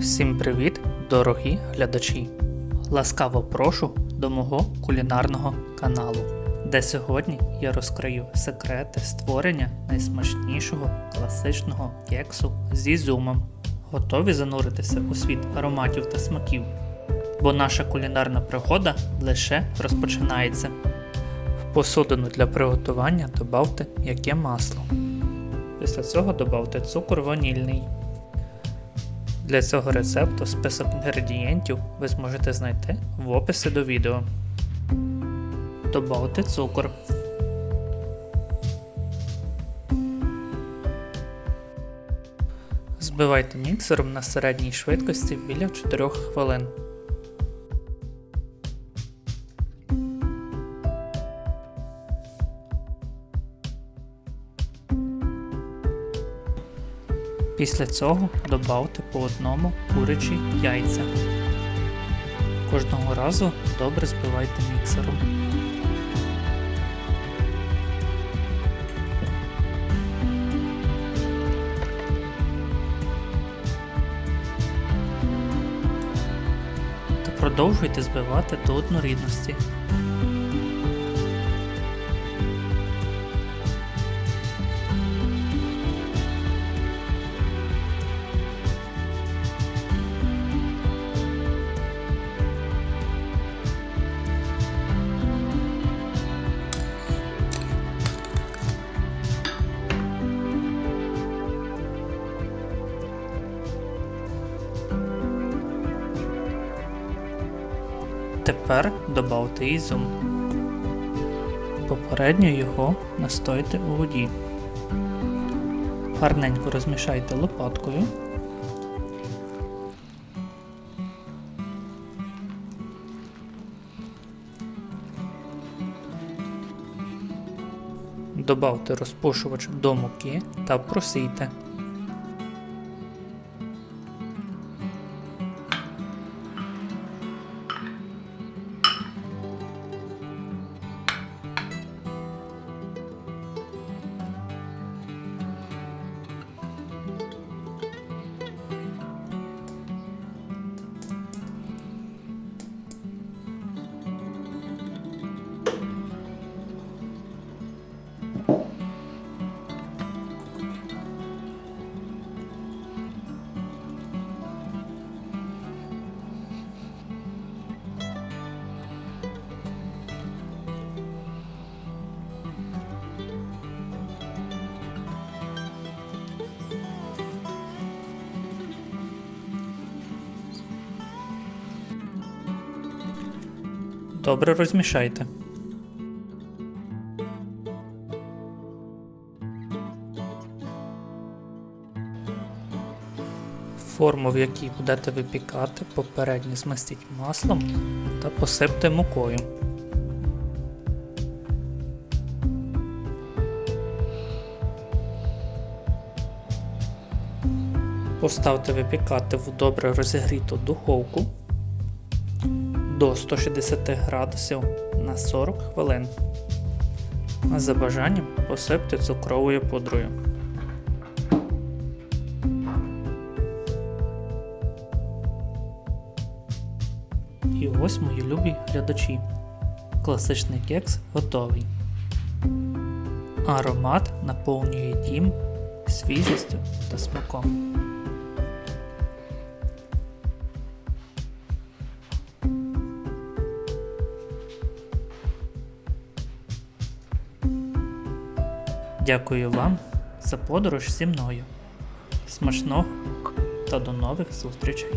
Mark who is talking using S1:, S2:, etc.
S1: Всім привіт, дорогі глядачі! Ласкаво прошу до мого кулінарного каналу, де сьогодні я розкрию секрети створення найсмачнішого класичного кексу з ізюмом. Готові зануритися у світ ароматів та смаків, бо наша кулінарна пригода лише розпочинається. В посудину для приготування додавте яке масло. Після цього додавте цукор ванільний. Для цього рецепту список інгредієнтів ви зможете знайти в описі до відео. Добавити цукор. Збивайте міксером на середній швидкості біля 4 хвилин. Після цього додавте по одному курячі яйця. Кожного разу добре збивайте міксером. Та продовжуйте збивати до однорідності. Тепер додавте ізюм. Попередньо його настойте у воді. Гарненько розмішайте лопаткою. Добавте розпушувач до муки та просійте. Добре розмішайте. Форму, в якій будете випікати, попередньо змастіть маслом та посипте мукою. Поставте випікати в добре розігріту духовку до 160 градусів на 40 хвилин. За бажанням посипте цукровою пудрою. І ось мої любі глядачі. Класичний кекс готовий. Аромат наповнює дім свіжістю та смаком. Дякую вам за подорож зі мною. Смачного та до нових зустрічей!